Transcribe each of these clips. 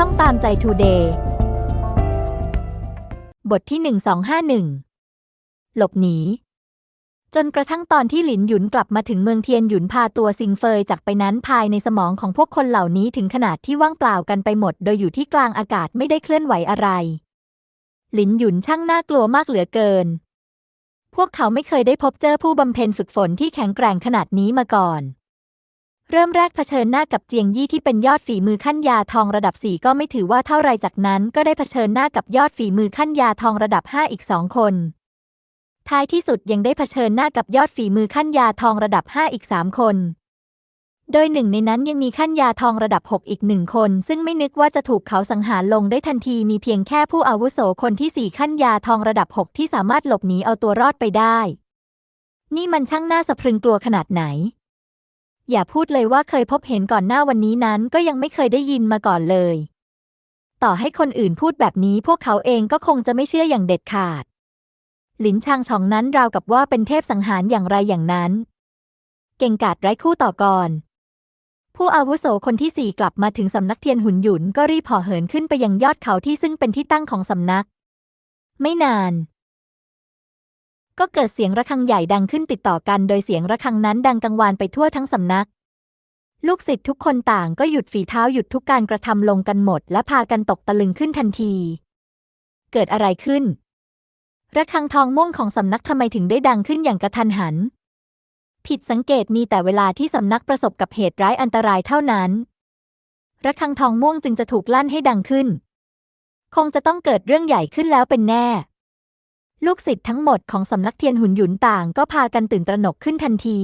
ช่องตามใจทูเดย์บทที่ 1251 หลบหนี จนกระทั่งตอนที่หลินหยุนกลับมาถึงเมืองเทียนหยุนพาตัวซิงเฟยจากไปนั้นภายในสมองของพวกคนเหล่านี้ถึงขนาดที่ว่างเปล่ากันไปหมด โดยอยู่ที่กลางอากาศไม่ได้เคลื่อนไหวอะไร หลินหยุนช่างน่ากลัวมากเหลือเกิน พวกเขาไม่เคยได้พบเจอผู้บำเพ็ญฝึกฝนที่แข็งแกร่งขนาดนี้มาก่อน เริ่มแรกเผชิญหน้ากับเจียงยี่ที่เป็นยอดฝีมือขั้นยาทองระดับสี่ก็ไม่ถือว่าเท่าไรจากนั้นก็ได้เผชิญหน้ากับยอดฝีมือขั้นยาทองระดับห้าอีกสองคน ท้ายที่สุดยังได้เผชิญหน้ากับยอดฝีมือขั้นยาทองระดับห้าอีกสามคน โดยหนึ่งในนั้นยังมีขั้นยาทองระดับหกอีกหนึ่งคน ซึ่งไม่นึกว่าจะถูกเขาสังหารลงได้ทันทีมีเพียงแค่ผู้อาวุโสคนที่สี่ขั้นยาทองระดับหกที่สามารถหลบหนีเอาตัวรอดไปได้ นี่มันช่างน่าสะพรึงกลัวขนาดไหน อย่าพูดเลยว่าเคยพบเห็นก่อนหน้าวันนี้นั้นก็ยังไม่เคยได้ยินมาก่อนเลย ต่อให้คนอื่นพูดแบบนี้พวกเขาเองก็คงจะไม่เชื่ออย่างเด็ดขาด หลินชางชองนั้นราวกับว่าเป็นเทพสังหารอย่างไรอย่างนั้น เก่งกาจไร้คู่ต่อก่อนผู้อาวุโสคนที่สี่กลับมาถึงสำนักเทียนหุนหยุนก็รีบห่อเหินขึ้นไปยังยอดเขาที่ซึ่งเป็นที่ตั้งของสำนัก ไม่นาน ก็เกิดเสียงระฆังใหญ่ดังขึ้นติดต่อกัน โดยเสียงระฆังนั้นดังกังวานไปทั่วทั้งสำนัก ลูกศิษย์ทุกคนต่างก็หยุดฝีเท้าหยุดทุกการกระทำลงกันหมด และพากันตกตะลึงขึ้นทันที เกิดอะไรขึ้น ระฆังทองม่วงของสำนักทำไมถึงได้ดังขึ้นอย่างกระทันหัน ผิดสังเกตมีแต่เวลาที่สำนักประสบกับเหตุร้ายอันตรายเท่านั้น ระฆังทองม่วงจึงจะถูกลั่นให้ดังขึ้น คงจะต้องเกิดเรื่องใหญ่ขึ้นแล้วเป็นแน่ ลูกศิษย์ทั้งหมดของสำนักเทียนหุ่นหยุนต่างก็พากันตื่นตระหนกขึ้นทันที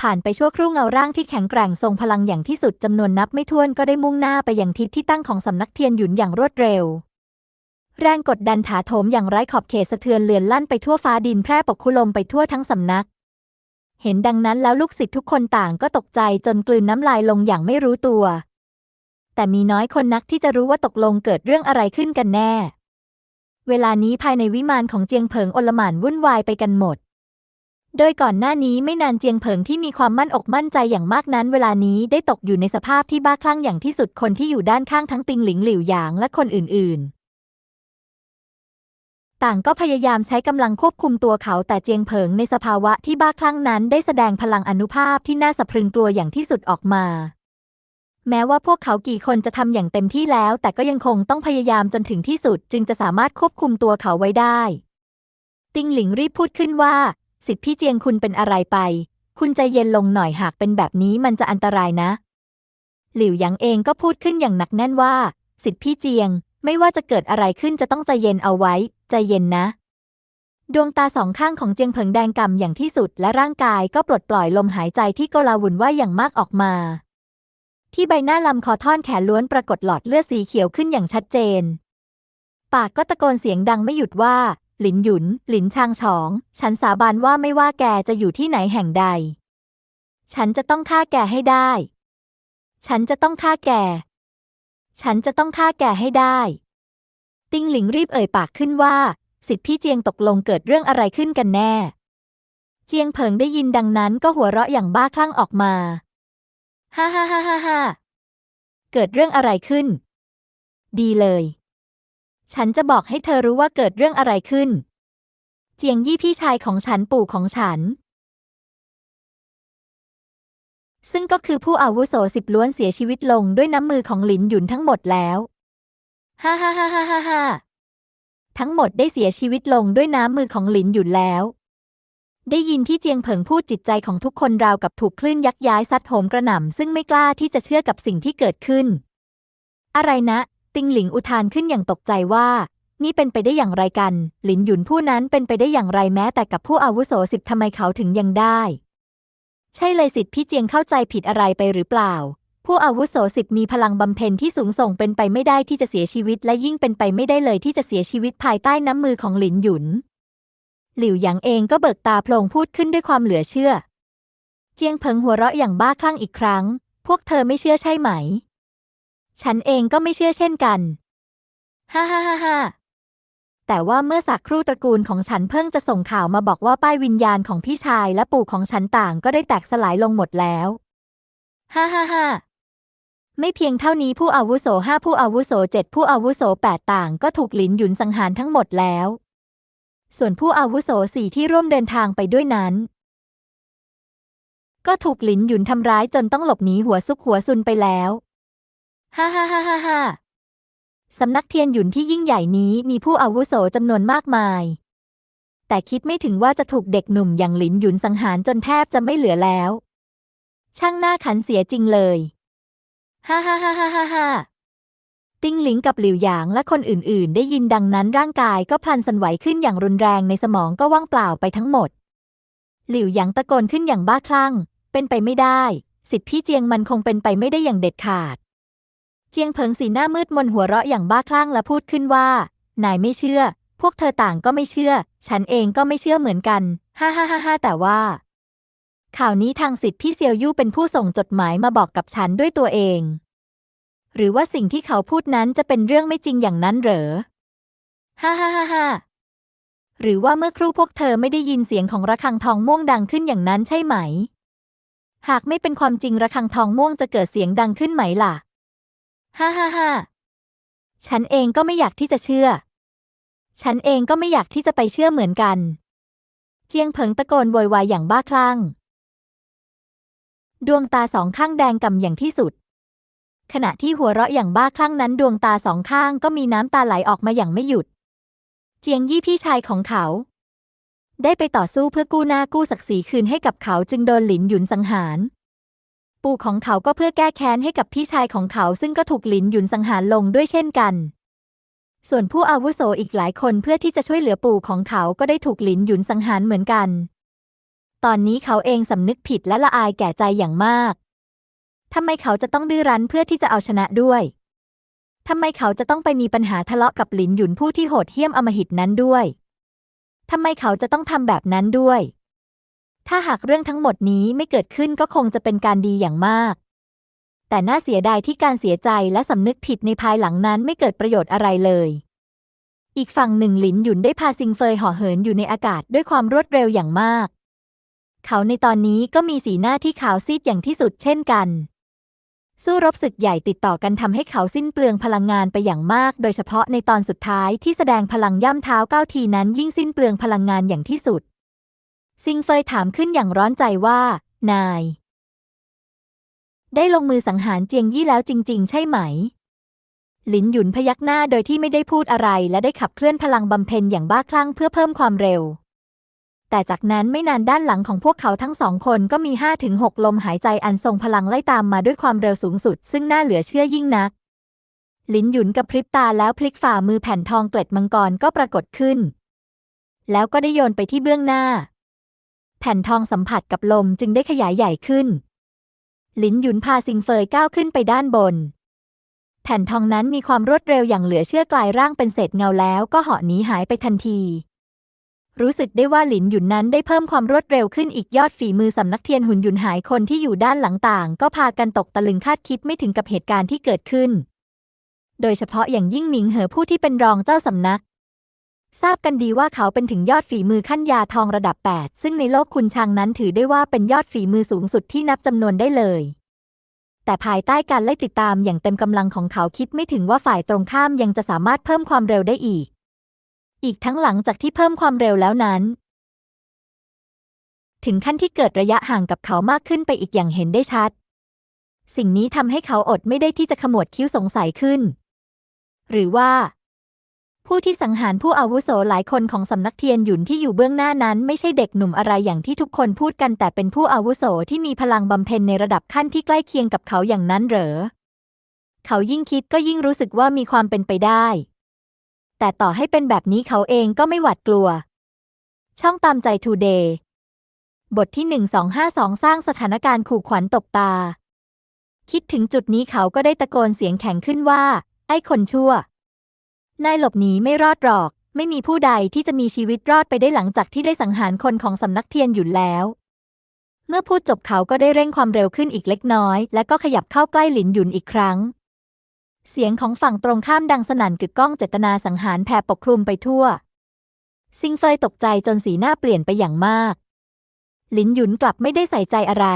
ผ่านไปชั่วครู่เงาร่างที่แข็งแกร่งทรงพลังอย่างที่สุดจำนวนนับไม่ถ้วนก็ได้มุ่งหน้าไปยังทิศที่ตั้งของสำนักเทียนหยุนอย่างรวดเร็ว แรงกดดันถาโถมอย่างไร้ขอบเขตสะเทือนเลือนลั่นไปทั่วฟ้าดินแพร่ปกคลุมไปทั่วทั้งสำนัก เห็นดังนั้นแล้วลูกศิษย์ทุกคนต่างก็ตกใจจนกลืนน้ำลายลงอย่างไม่รู้ตัว แต่มีน้อยคนนักที่จะรู้ว่าตกลงเกิดเรื่องอะไรขึ้นกันแน่ เวลานี้ภายในวิมานของเจียงเผิงอลหม่านวุ่นวายไปกันหมด โดยก่อนหน้านี้ไม่นานเจียงเผิงที่มีความมั่นอกมั่นใจอย่างมากนั้น เวลานี้ได้ตกอยู่ในสภาพที่บ้าคลั่งอย่างที่สุดคนที่อยู่ด้านข้างทั้งติงหลิงหลิวหยางและคนอื่น ๆต่างก็พยายามใช้กำลังควบคุมตัวเขาแต่เจียงเผิงในสภาวะที่บ้าคลั่งนั้นได้แสดงพลังอนุภาพที่น่าสะพรึงกลัวอย่างที่สุดออกมา แม้ว่าพวกเขากี่คนจะทำอย่างเต็มที่แล้ว แต่ก็ยังคงต้องพยายามจนถึงที่สุด จึงจะสามารถควบคุมตัวเขาไว้ได้ ติงหลิงรีบพูดขึ้นว่า สิทธิพี่เจียงคุณเป็นอะไรไป คุณใจเย็นลงหน่อยหากเป็นแบบนี้มันจะอันตรายนะ หลิวหยางเองก็พูดขึ้นอย่างหนักแน่นว่า สิทธิพี่เจียง ไม่ว่าจะเกิดอะไรขึ้นจะต้องใจเย็นเอาไว้ ใจเย็นนะดวงตาสองข้างของเจียงเผิงแดงกำอย่างที่สุดและร่างกายก็ปลดปล่อยลมหายใจที่กลาวุ่นว่ายอย่างมากออกมา ที่ใบหน้าลำคอท่อนแขนล้วนปรากฏหลอดเลือดสีเขียวขึ้นอย่างชัดเจน ปากก็ตะโกนเสียงดังไม่หยุดว่า หลินหยุน หลินชางฉอง ฉันสาบานว่าไม่ว่าแกจะอยู่ที่ไหนแห่งใด ฉันจะต้องฆ่าแกให้ได้ ฉันจะต้องฆ่าแก ฉันจะต้องฆ่าแกให้ได้ ติงหลิงรีบเอ่ยปากขึ้นว่า สิทธิพี่เจียงตกลงเกิดเรื่องอะไรขึ้นกันแน่ เจียงเผิงได้ยินดังนั้นก็หัวเราะอย่างบ้าคลั่งออกมา ฮ่าฮ่าฮ่าฮ่าฮ่าเกิดเรื่องอะไรขึ้น ดีเลย ฉันจะบอกให้เธอรู้ว่าเกิดเรื่องอะไรขึ้น เจียงยี่พี่ชายของฉันปู่ของฉัน ซึ่งก็คือผู้อาวุโสสิบล้วนเสียชีวิตลงด้วยน้ำมือของหลินหยุนทั้งหมดแล้วฮ่าฮ่าฮ่าฮ่าฮ่าทั้งหมดได้เสียชีวิตลงด้วยน้ำมือของหลินหยุนแล้ว ได้ยินที่เจียงเผิงพูดจิตใจของทุกคนราวกับถูกคลื่นยักย้ายซัดโหมกระหน่ำซึ่งไม่กล้าที่จะเชื่อกับสิ่งที่เกิดขึ้น อะไรนะ ติงหลิงอุทานขึ้นอย่างตกใจว่า นี่เป็นไปได้อย่างไรกัน หลินหยุนผู้นั้นเป็นไปได้อย่างไรแม้แต่กับผู้อาวุโสสิบทำไมเขาถึงยังได้ ใช่เลยสิทธิ์พี่เจียงเข้าใจผิดอะไรไปหรือเปล่า ผู้อาวุโสสิบมีพลังบำเพ็ญที่สูงส่งเป็นไปไม่ได้ที่จะเสียชีวิต และยิ่งเป็นไปไม่ได้เลยที่จะเสียชีวิตภายใต้น้ำมือของหลินหยุน หลิวหยางเองก็เบิกตาโพลงพูดขึ้นด้วยความเหลือเชื่อ เจียงเพิงหัวเราะอย่างบ้าคลั่งอีกครั้ง พวกเธอไม่เชื่อใช่ไหม ฉันเองก็ไม่เชื่อเช่นกัน ฮ่าฮ่าฮ่าฮ่าแต่ว่าเมื่อสักครู่ตระกูลของฉันเพิ่งจะส่งข่าวมาบอกว่าป้ายวิญญาณของพี่ชายและปู่ของฉันต่างก็ได้แตกสลายลงหมดแล้ว ฮ่าฮ่าฮ่าไม่เพียงเท่านี้ผู้อาวุโสห้าผู้อาวุโสเจ็ดผู้อาวุโสแปดต่างก็ถูกหลินหยุนสังหารทั้งหมดแล้ว ส่วนผู้อาวุโสสี่ที่ร่วมเดินทางไปด้วยนั้น ก็ถูกหลินหยุนทำร้ายจนต้องหลบหนีหัวซุกหัวซุนไปแล้วฮ่าฮ่าฮ่าฮ่าฮ่าสำนักเทียนหยุนที่ยิ่งใหญ่นี้มีผู้อาวุโสจำนวนมากมาย แต่คิดไม่ถึงว่าจะถูกเด็กหนุ่มอย่างหลินหยุนสังหารจนแทบจะไม่เหลือแล้ว ช่างหน้าขันเสียจริงเลย ฮ่าฮ่าฮ่าฮ่าฮ่าฮ่า ติ้งหลิงกับหลิวหยางและคนอื่นๆ ได้ยินดังนั้นร่างกายก็พลันสั่นไหวขึ้นอย่างรุนแรงในสมองก็ว่างเปล่าไปทั้งหมด หลิวหยางตะโกนขึ้นอย่างบ้าคลั่ง เป็นไปไม่ได้ สิทธิพี่เจียงมันคงเป็นไปไม่ได้อย่างเด็ดขาด เจียงเผิงสีหน้ามืดมนหัวเราะอย่างบ้าคลั่งและพูดขึ้นว่า นายไม่เชื่อ พวกเธอต่างก็ไม่เชื่อ ฉันเองก็ไม่เชื่อเหมือนกัน ฮ่าฮ่าฮ่าฮ่าแต่ว่า ข่าวนี้ทางสิทธิพี่เซียวยู่เป็นผู้ส่งจดหมายมาบอกกับฉันด้วยตัวเอง หรือว่าสิ่งที่เขาพูดนั้นจะเป็นเรื่องไม่จริงอย่างนั้นเหรอ ฮ่าฮ่าฮ่าฮ่าหรือว่าเมื่อครู่พวกเธอไม่ได้ยินเสียงของระฆังทองม่วงดังขึ้นอย่างนั้นใช่ไหม หากไม่เป็นความจริงระฆังทองม่วงจะเกิดเสียงดังขึ้นไหมล่ะ ฮ่าฮ่าฮ่าฉันเองก็ไม่อยากที่จะเชื่อ ฉันเองก็ไม่อยากที่จะไปเชื่อเหมือนกัน เจียงเผิงตะโกนโวยวายอย่างบ้าคลั่ง ดวงตาสองข้างแดงกำอย่างที่สุด ขณะที่หัวเราะอย่างบ้าคลั่งนั้นดวงตาสองข้างก็มีน้ำตาไหลออกมาอย่างไม่หยุด เจียงยี่พี่ชายของเขา ได้ไปต่อสู้เพื่อกู้หน้ากู้ศักดิ์ศรีคืนให้กับเขาจึงโดนหลินหยุนสังหาร ปู่ของเขาก็เพื่อแก้แค้นให้กับพี่ชายของเขาซึ่งก็ถูกหลินหยุนสังหารลงด้วยเช่นกัน ส่วนผู้อาวุโสอีกหลายคนเพื่อที่จะช่วยเหลือปู่ของเขาก็ได้ถูกหลินหยุนสังหารเหมือนกัน ตอนนี้เขาเองสำนึกผิดและละอายแก่ใจอย่างมาก ทำไมเขาจะต้องดื้อรั้นเพื่อที่จะเอาชนะด้วย ทำไมเขาจะต้องไปมีปัญหาทะเลาะกับหลินหยุนผู้ที่โหดเหี้ยมอมหิตนั้นด้วย ทำไมเขาจะต้องทำแบบนั้นด้วย ถ้าหากเรื่องทั้งหมดนี้ไม่เกิดขึ้นก็คงจะเป็นการดีอย่างมาก แต่น่าเสียดายที่การเสียใจและสำนึกผิดในภายหลังนั้นไม่เกิดประโยชน์อะไรเลย อีกฝั่งหนึ่งหลินหยุนได้พาซิงเฟยห่อเหินอยู่ในอากาศด้วยความรวดเร็วอย่างมาก เขาในตอนนี้ก็มีสีหน้าที่ขาวซีดอย่างที่สุดเช่นกัน สู้รบศึกใหญ่ติดต่อกันทำให้เขาสิ้นเปลืองพลังงานไปอย่างมาก โดยเฉพาะในตอนสุดท้ายที่แสดงพลังย่ำเท้าเก้าทีนั้นยิ่งสิ้นเปลืองพลังงานอย่างที่สุด ซิงเฟยถามขึ้นอย่างร้อนใจว่า นาย ได้ลงมือสังหารเจียงยี่แล้วจริง ๆ ใช่ไหม หลินหยุนพยักหน้าโดยที่ไม่ได้พูดอะไรและได้ขับเคลื่อนพลังบำเพ็ญอย่างบ้าคลั่งเพื่อเพิ่มความเร็ว แต่จากนั้นไม่นานด้านหลังของพวกเขาทั้งสองคนก็มี 5-6ถึงลมหายใจอันทรงพลังไล่ตามมาด้วยความเร็วสูงสุด ซึ่งน่าเหลือเชื่อยิ่งนัก ลินหยุนกับพริบตาแล้วพลิกฝ่ามือแผ่นทองเกล็ดมังกรก็ปรากฏขึ้น แล้วก็ได้โยนไปที่เบื้องหน้า แผ่นทองสัมผัสกับลมจึงได้ขยายใหญ่ขึ้น ลินหยุนพาซิงเฟยก้าวขึ้นไปด้านบน แผ่นทองนั้นมีความรวดเร็วอย่างเหลือเชื่อกลายร่างเป็นเศษเงาแล้วก็เหาะหนีหายไปทันที รู้สึกได้ว่าหลินหยุนนั้นได้เพิ่มความรวดเร็วขึ้นอีกยอดฝีมือสำนักเทียนหุ่นหยุนหายคนที่อยู่ด้านหลังต่าง ก็พากันตกตะลึงคาดคิดไม่ถึงกับเหตุการณ์ที่เกิดขึ้น โดยเฉพาะอย่างยิ่งหมิงเหอผู้ที่เป็นรองเจ้าสำนัก ทราบกันดีว่าเขาเป็นถึงยอดฝีมือขั้นยาทองระดับ 8 ซึ่งในโลกคุณชางนั้นถือได้ว่าเป็นยอดฝีมือสูงสุดที่นับจำนวนได้เลยแต่ภายใต้การไล่ติดตามอย่างเต็มกำลังของเขาคิดไม่ถึงว่าฝ่ายตรงข้ามยังจะสามารถเพิ่มความเร็วได้อีก อีกทั้งหลังจากที่เพิ่มความเร็วแล้วนั้น ถึงขั้นที่เกิดระยะห่างกับเขามากขึ้นไปอีกอย่างเห็นได้ชัด สิ่งนี้ทำให้เขาอดไม่ได้ที่จะขมวดคิ้วสงสัยขึ้น หรือว่า ผู้ที่สังหารผู้อาวุโสหลายคนของสำนักเทียนหยุนที่อยู่เบื้องหน้านั้น ไม่ใช่เด็กหนุ่มอะไรอย่างที่ทุกคนพูดกัน แต่เป็นผู้อาวุโสที่มีพลังบำเพ็ญในระดับขั้นที่ใกล้เคียงกับเขาอย่างนั้นเหรอ เขายิ่งคิดก็ยิ่งรู้สึกว่ามีความเป็นไปได้ แต่ต่อให้เป็นแบบนี้เขาเองก็ไม่หวาดกลัว ช่องตามใจทูเดย์บทที่ 1252 สร้างสถานการณ์ขู่ขวัญตบตา คิดถึงจุดนี้เขาก็ได้ตะโกนเสียงแข็งขึ้นว่า ไอ้คนชั่ว นายหลบหนีไม่รอดหรอก ไม่มีผู้ใดที่จะมีชีวิตรอดไปได้หลังจากที่ได้สังหารคนของสำนักเทียนหยุนแล้ว เมื่อพูดจบเขาก็ได้เร่งความเร็วขึ้นอีกเล็กน้อย และก็ขยับเข้าใกล้หลินหยุนอีกครั้ง เสียงของฝั่งตรงข้ามดังสนั่นกึกก้องเจตนาสังหารแผ่ปกคลุมไปทั่ว ซิงเฟยตกใจจนสีหน้าเปลี่ยนไปอย่างมากหลินหยุนกลับไม่ได้ใส่ใจอะไร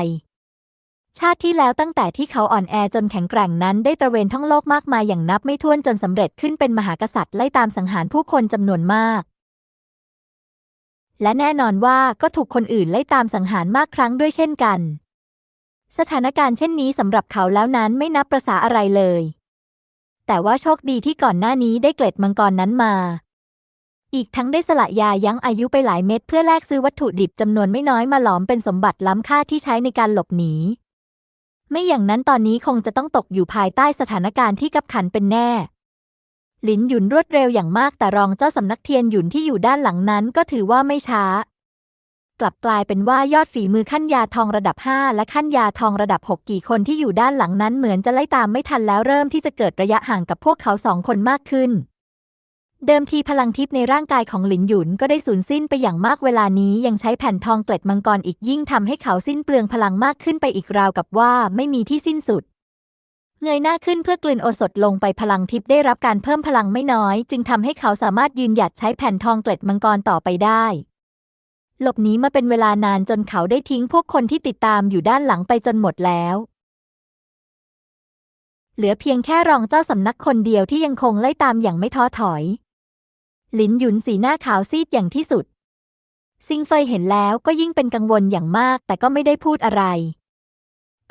ชาติที่แล้วตั้งแต่ที่เขาอ่อนแอจนแข็งแกร่งนั้นได้ตระเวนท่องโลกมากมายอย่างนับไม่ถ้วนจนสำเร็จขึ้นเป็นมหากษัตริย์ไล่ตามสังหารผู้คนจำนวนมาก และแน่นอนว่าก็ถูกคนอื่นไล่ตามสังหารมากครั้งด้วยเช่นกัน สถานการณ์เช่นนี้สำหรับเขาแล้วนั้นไม่นับประษาอะไรเลย แต่ว่าโชคดีที่ก่อนหน้านี้ได้เกล็ดมังกรนั้นมา อีกทั้งได้สละยายั้งอายุไปหลายเม็ดเพื่อแลกซื้อวัตถุดิบจำนวนไม่น้อยมาหลอมเป็นสมบัติล้ำค่าที่ใช้ในการหลบหนี ไม่อย่างนั้นตอนนี้คงจะต้องตกอยู่ภายใต้สถานการณ์ที่กับขันเป็นแน่หลินหยุนรวดเร็วอย่างมากแต่รองเจ้าสำนักเทียนหยุนที่อยู่ด้านหลังนั้นก็ถือว่าไม่ช้า กลับกลายเป็นว่ายอดฝีมือขั้นยาทองระดับ 5 และขั้นยาทองระดับ 6 กี่คนที่อยู่ด้านหลังนั้นเหมือนจะไล่ตามไม่ทันแล้วเริ่มที่จะเกิดระยะห่างกับพวกเขาสองคนมากขึ้น เดิมทีพลังทิพย์ในร่างกายของหลินหยุนก็ได้สูญสิ้นไปอย่างมากเวลานี้ยังใช้แผ่นทองเกล็ดมังกรอีกยิ่งทำให้เขาสิ้นเปลืองพลังมากขึ้นไปอีกราวกับว่าไม่มีที่สิ้นสุดเงยหน้าขึ้นเพื่อกลืนโอสถลงไปพลังทิพย์ได้รับการเพิ่มพลังไม่น้อย จึงทำให้เขาสามารถยืนหยัดใช้แผ่นทองเกล็ดมังกรต่อไปได้ หลบหนีมาเป็นเวลานานจนเขาได้ทิ้งพวกคนที่ติดตามอยู่ด้านหลังไปจนหมดแล้ว เหลือเพียงแค่รองเจ้าสำนักคนเดียวที่ยังคงไล่ตามอย่างไม่ท้อถอย หลินหยุนสีหน้าขาวซีดอย่างที่สุด ซิงเฟยเห็นแล้วก็ยิ่งเป็นกังวลอย่างมากแต่ก็ไม่ได้พูดอะไร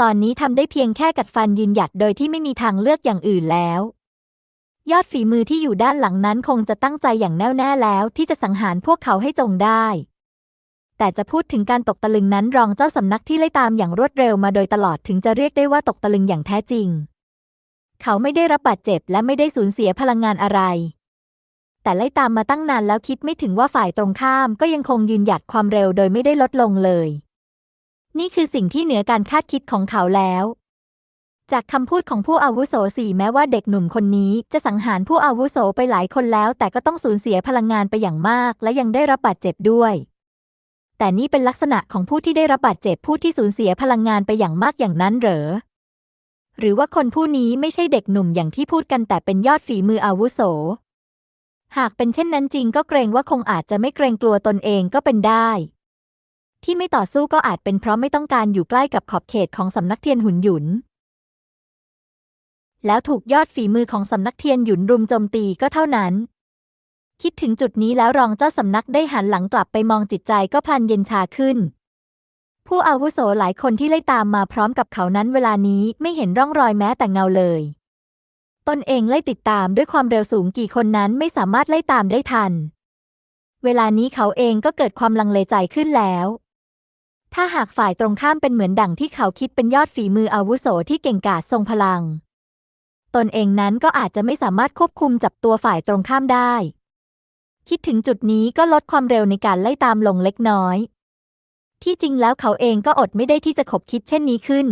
ตอนนี้ทำได้เพียงแค่กัดฟันยืนหยัดโดยที่ไม่มีทางเลือกอย่างอื่นแล้วยอดฝีมือที่อยู่ด้านหลังนั้นคงจะตั้งใจอย่างแน่วแน่แล้วที่จะสังหารพวกเขาให้จงได้ แต่จะพูดถึงการตกตะลึงนั้นรองเจ้าสำนักที่ไล่ตามอย่างรวดเร็วมาโดยตลอดถึงจะเรียกได้ว่าตกตะลึงอย่างแท้จริง เขาไม่ได้รับบาดเจ็บและไม่ได้สูญเสียพลังงานอะไร แต่ไล่ตามมาตั้งนานแล้วคิดไม่ถึงว่าฝ่ายตรงข้ามก็ยังคงยืนหยัดความเร็วโดยไม่ได้ลดลงเลย นี่คือสิ่งที่เหนือการคาดคิดของเขาแล้วจากคำพูดของผู้อาวุโสสี่แม้ว่าเด็กหนุ่มคนนี้จะสังหารผู้อาวุโสไปหลายคนแล้ว แต่ก็ต้องสูญเสียพลังงานไปอย่างมาก และยังได้รับบาดเจ็บด้วย แต่นี่เป็นลักษณะของผู้ที่ได้รับบาดเจ็บผู้ที่สูญเสียพลังงานไปอย่างมากอย่างนั้นเหรอ หรือว่าคนผู้นี้ไม่ใช่เด็กหนุ่มอย่างที่พูดกันแต่เป็นยอดฝีมืออาวุโส หากเป็นเช่นนั้นจริงก็เกรงว่าคงอาจจะไม่เกรงกลัวตนเองก็เป็นได้ ที่ไม่ต่อสู้ก็อาจเป็นเพราะไม่ต้องการอยู่ใกล้กับขอบเขตของสำนักเทียนหุนหยุน แล้วถูกยอดฝีมือของสำนักเทียนหยุนรุมโจมตีก็เท่านั้น คิดถึงจุดนี้แล้วรองเจ้าสำนักได้หันหลังกลับไปมองจิตใจก็พลันเย็นชาขึ้น ผู้อาวุโสหลายคนที่ไล่ตามมาพร้อมกับเขานั้นเวลานี้ไม่เห็นร่องรอยแม้แต่เงาเลย ตนเองไล่ติดตามด้วยความเร็วสูงกี่คนนั้นไม่สามารถไล่ตามได้ทัน เวลานี้เขาเองก็เกิดความลังเลใจขึ้นแล้ว ถ้าหากฝ่ายตรงข้ามเป็นเหมือนดั่งที่เขาคิดเป็นยอดฝีมืออาวุโสที่เก่งกาจทรงพลัง ตนเองนั้นก็อาจจะไม่สามารถควบคุมจับตัวฝ่ายตรงข้ามได้ คิดถึงจุดนี้ก็ลดความเร็วในการไล่ตามลงเล็กน้อย ที่จริงแล้วเขาเองก็อดไม่ได้ที่จะขบคิดเช่นนี้ขึ้น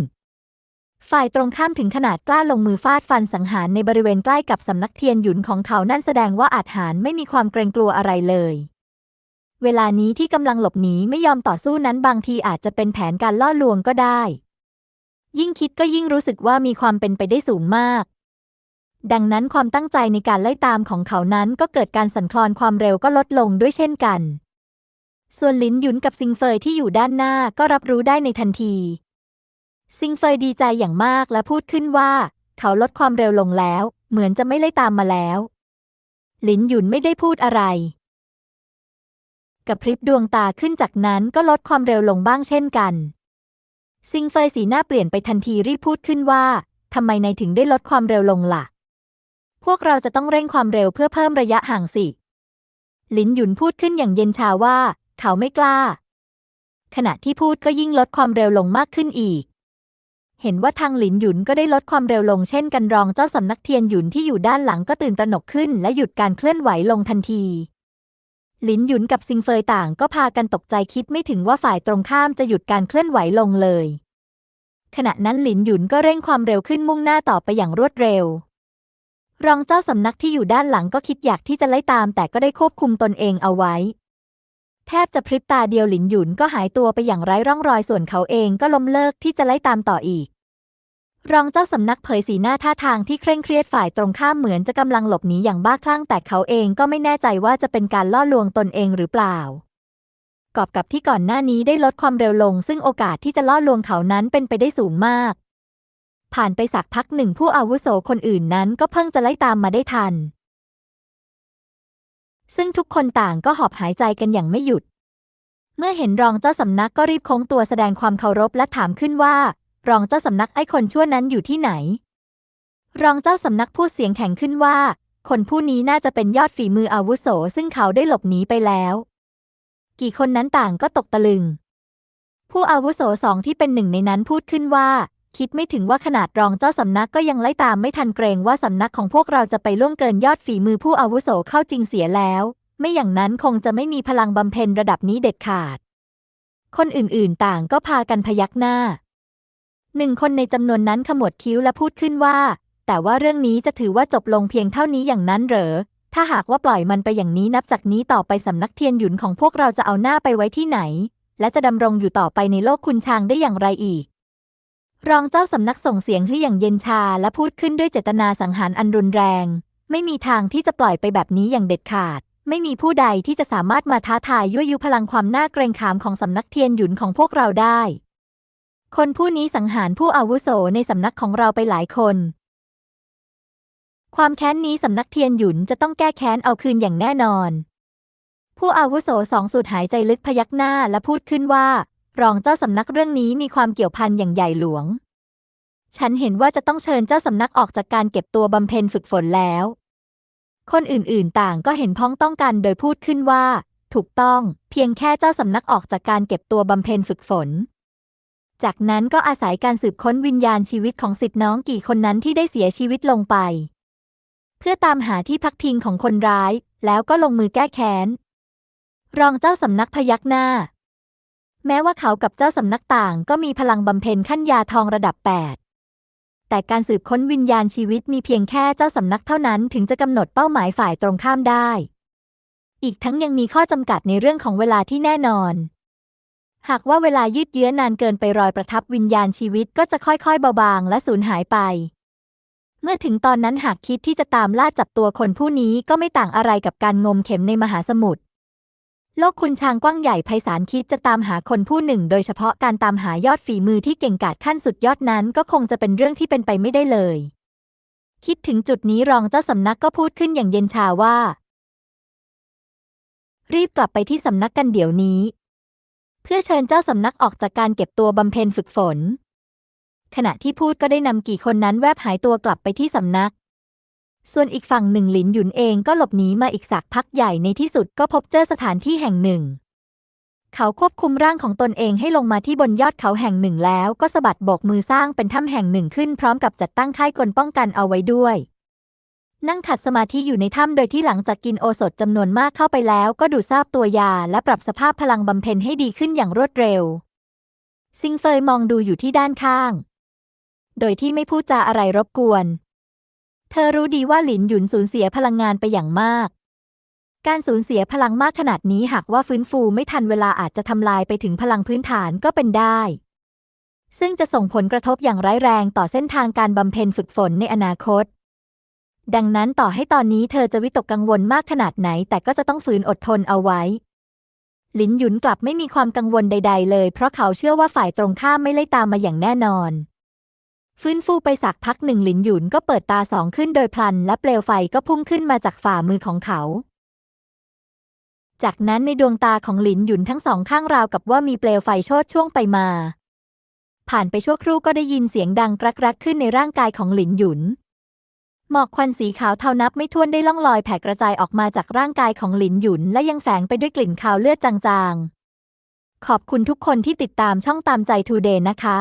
ฝ่ายตรงข้ามถึงขนาดกล้าลงมือฟาดฟันสังหารในบริเวณใกล้กับสำนักเทียนหยุนของเขานั่นแสดงว่าอาจหารไม่มีความเกรงกลัวอะไรเลย เวลานี้ที่กำลังหลบหนีไม่ยอมต่อสู้นั้นบางทีอาจจะเป็นแผนการล่อลวงก็ได้ ยิ่งคิดก็ยิ่งรู้สึกว่ามีความเป็นไปได้สูงมาก ดังนั้นความตั้งใจในการไล่ตามของเขานั้นก็เกิดการสั่นคลอนความเร็วก็ลดลงด้วยเช่นกัน ส่วนลินหยุนกับซิงเฟยที่อยู่ด้านหน้าก็รับรู้ได้ในทันที ซิงเฟยดีใจอย่างมากและพูดขึ้นว่า เขาลดความเร็วลงแล้ว เหมือนจะไม่ไล่ตามมาแล้วลินหยุนไม่ได้พูดอะไร กับพริบดวงตาขึ้นจากนั้นก็ลดความเร็วลงบ้างเช่นกัน ซิงเฟยสีหน้าเปลี่ยนไปทันทีรีบพูดขึ้นว่าทำไมนายถึงได้ลดความเร็วลงล่ะ พวกเราจะต้องเร่งความเร็วเพื่อเพิ่มระยะห่างสิ ลินหยุนพูดขึ้นอย่างเย็นชาว่า เขาไม่กล้า ขณะที่พูดก็ยิ่งลดความเร็วลงมากขึ้นอีก เห็นว่าทางหลินหยุนก็ได้ลดความเร็วลงเช่นกันรองเจ้าสำนักเทียนหยุนที่อยู่ด้านหลังก็ตื่นตระหนกขึ้นและหยุดการเคลื่อนไหวลงทันทีหลินหยุนกับซิงเฟยต่างก็พากันตกใจคิดไม่ถึงว่าฝ่ายตรงข้ามจะหยุดการเคลื่อนไหวลงเลย ขณะนั้นหลินหยุนก็เร่งความเร็วขึ้นมุ่งหน้าต่อไปอย่างรวดเร็ว รองเจ้าสำนักที่อยู่ด้านหลังก็คิดอยากที่จะไล่ตาม แต่ก็ได้ควบคุมตนเองเอาไว้ แทบจะพริบตาเดียวหลินหยุนก็หายตัวไปอย่างไร้ร่องรอยส่วนเขาเองก็ล้มเลิกที่จะไล่ตามต่ออีก รองเจ้าสำนักเผยสีหน้าท่าทางที่เคร่งเครียดฝ่ายตรงข้ามเหมือนจะกำลังหลบหนีอย่างบ้าคลั่ง แต่เขาเองก็ไม่แน่ใจว่าจะเป็นการล่อลวงตนเองหรือเปล่ากอบกับที่ก่อนหน้านี้ได้ลดความเร็วลง ซึ่งโอกาสที่จะล่อลวงเขานั้นเป็นไปได้สูงมาก ผ่านไปสักพักหนึ่งผู้อาวุโสคนอื่นนั้นก็เพิ่งจะไล่ตามมาได้ทัน ซึ่งทุกคนต่างก็หอบหายใจกันอย่างไม่หยุด เมื่อเห็นรองเจ้าสำนักก็รีบโค้งตัวแสดงความเคารพและถามขึ้นว่า รองเจ้าสำนักไอ้คนชั่วนั้นอยู่ที่ไหน รองเจ้าสำนักพูดเสียงแข็งขึ้นว่า คนผู้นี้น่าจะเป็นยอดฝีมืออาวุโสซึ่งเขาได้หลบหนีไปแล้ว กี่คนนั้นต่างก็ตกตะลึง ผู้อาวุโสสองที่เป็นหนึ่งในนั้นพูดขึ้นว่า คิดไม่ถึงว่าขนาดรองเจ้าสำนักก็ยังไล่ตามไม่ทันเกรงว่าสำนักของพวกเราจะไปล่วงเกินยอดฝีมือผู้อาวุโสเข้าจริงเสียแล้ว ไม่อย่างนั้นคงจะไม่มีพลังบำเพ็ญระดับนี้เด็ดขาด คนอื่นๆต่างก็พากันพยักหน้า หนึ่งคนในจำนวนนั้นขมวดคิ้วและพูดขึ้นว่า แต่ว่าเรื่องนี้จะถือว่าจบลงเพียงเท่านี้อย่างนั้นเหรอ ถ้าหากว่าปล่อยมันไปอย่างนี้นับจากนี้ต่อไปสำนักเทียนหยุนของพวกเราจะเอาหน้าไปไว้ที่ไหน และจะดำรงอยู่ต่อไปในโลกคุณชางได้อย่างไรอีก รองเจ้าสำนักส่งเสียงฮืออย่างเย็นชาและพูดขึ้นด้วยเจตนาสังหารอันรุนแรง ไม่มีทางที่จะปล่อยไปแบบนี้อย่างเด็ดขาด ไม่มีผู้ใดที่จะสามารถมาท้าทายยั่วยุพลังความน่าเกรงขามของสำนักเทียนหยุนของพวกเราได้ คนผู้นี้สังหารผู้อาวุโสในสำนักของเราไปหลายคน ความแค้นนี้สำนักเทียนหยุนจะต้องแก้แค้นเอาคืนอย่างแน่นอน ผู้อาวุโสสองสูดหายใจลึกพยักหน้าและพูดขึ้นว่า รองเจ้าสำนักเรื่องนี้มีความเกี่ยวพันอย่างใหญ่หลวง ฉันเห็นว่าจะต้องเชิญเจ้าสำนักออกจากการเก็บตัวบำเพ็ญฝึกฝนแล้ว คนอื่นๆต่างก็เห็นพ้องต้องกันโดยพูดขึ้นว่า ถูกต้อง เพียงแค่เจ้าสำนักออกจากการเก็บตัวบำเพ็ญฝึกฝน จากนั้นก็อาศัยการสืบค้นวิญญาณชีวิตของสิทธิน้องกี่คนนั้นที่ได้เสียชีวิตลงไป เพื่อตามหาที่พักพิงของคนร้าย แล้วก็ลงมือแก้แค้นรองเจ้าสำนักพยักหน้า แม้ว่าเขากับเจ้าสำนักต่างก็มีพลังบำเพ็ญขั้นยาทองระดับ 8 แต่การสืบค้นวิญญาณชีวิตมีเพียงแค่เจ้าสำนักเท่านั้นถึงจะกำหนดเป้าหมายฝ่ายตรงข้ามได้ อีกทั้งยังมีข้อจำกัดในเรื่องของเวลาที่แน่นอน หากว่าเวลายืดเยื้อนานเกินไปรอยประทับวิญญาณชีวิตก็จะค่อยๆเบาบางและสูญหายไป เมื่อถึงตอนนั้นหากคิดที่จะตามล่าจับตัวคนผู้นี้ก็ไม่ต่างอะไรกับการงมเข็มในมหาสมุทร โลกคุณชางกว้างใหญ่ไพศาลคิดจะตามหาคนผู้หนึ่ง โดยเฉพาะการตามหายอดฝีมือที่เก่งกาจขั้นสุดยอดนั้นก็คงจะเป็นเรื่องที่เป็นไปไม่ได้เลย คิดถึงจุดนี้รองเจ้าสำนักก็พูดขึ้นอย่างเย็นชาว่า รีบกลับไปที่สำนักกันเดี๋ยวนี้ เพื่อเชิญเจ้าสำนักออกจากการเก็บตัวบำเพ็ญฝึกฝน ขณะที่พูดก็ได้นำกี่คนนั้นแวบหายตัวกลับไปที่สำนัก ส่วนอีกฝั่งหนึ่งหลินหยุนเองก็หลบหนีมาอีกสักพักใหญ่ในที่สุดก็พบเจอสถานที่แห่งหนึ่ง เขาควบคุมร่างของตนเองให้ลงมาที่บนยอดเขาแห่งหนึ่งแล้วก็สะบัดโบกมือสร้างเป็นถ้ำแห่งหนึ่งขึ้นพร้อมกับจัดตั้งค่ายกลป้องกันเอาไว้ด้วย นั่งขัดสมาธิอยู่ในถ้ำโดยที่หลังจากกินโอสถจำนวนมากเข้าไปแล้วก็ดูดซาบตัวยาและปรับสภาพพลังบำเพ็ญให้ดีขึ้นอย่างรวดเร็ว ซิงเฟยมองดูอยู่ที่ด้านข้าง โดยที่ไม่พูดจาอะไรรบกวน เธอรู้ดีว่าหลินหยุนสูญเสียพลังงานไปอย่างมาก การสูญเสียพลังมากขนาดนี้หากว่าฟื้นฟูไม่ทันเวลาอาจจะทำลายไปถึงพลังพื้นฐานก็เป็นได้ ซึ่งจะส่งผลกระทบอย่างร้ายแรงต่อเส้นทางการบำเพ็ญฝึกฝนในอนาคต ดังนั้นต่อให้ตอนนี้เธอจะวิตกกังวลมากขนาดไหน แต่ก็จะต้องฝืนอดทนเอาไว้ หลินหยุนกลับไม่มีความกังวลใด ๆ เลย เพราะเขาเชื่อว่าฝ่ายตรงข้ามไม่ไล่ตามมาอย่างแน่นอน ฟื้นฟูไปสักพักหนึ่งหลินหยุนก็เปิดตาสองขึ้นโดยพลัน และเปลวไฟก็พุ่งขึ้นมาจากฝ่ามือของเขา จากนั้นในดวงตาของหลินหยุนทั้งสองข้างราวกับว่ามีเปลวไฟโชดช่วงไปมา ผ่านไปชั่วครู่ก็ได้ยินเสียงดังกรักๆขึ้นในร่างกายของหลินหยุน หมอกควันสีขาวเทานับไม่ถ้วนได้ล่องลอยแผ่กระจายออกมาจากร่างกายของหลินหยุน และยังแฝงไปด้วยกลิ่นคาวเลือดจางๆ ขอบคุณทุกคนที่ติดตามช่องตามใจทูเดย์นะคะ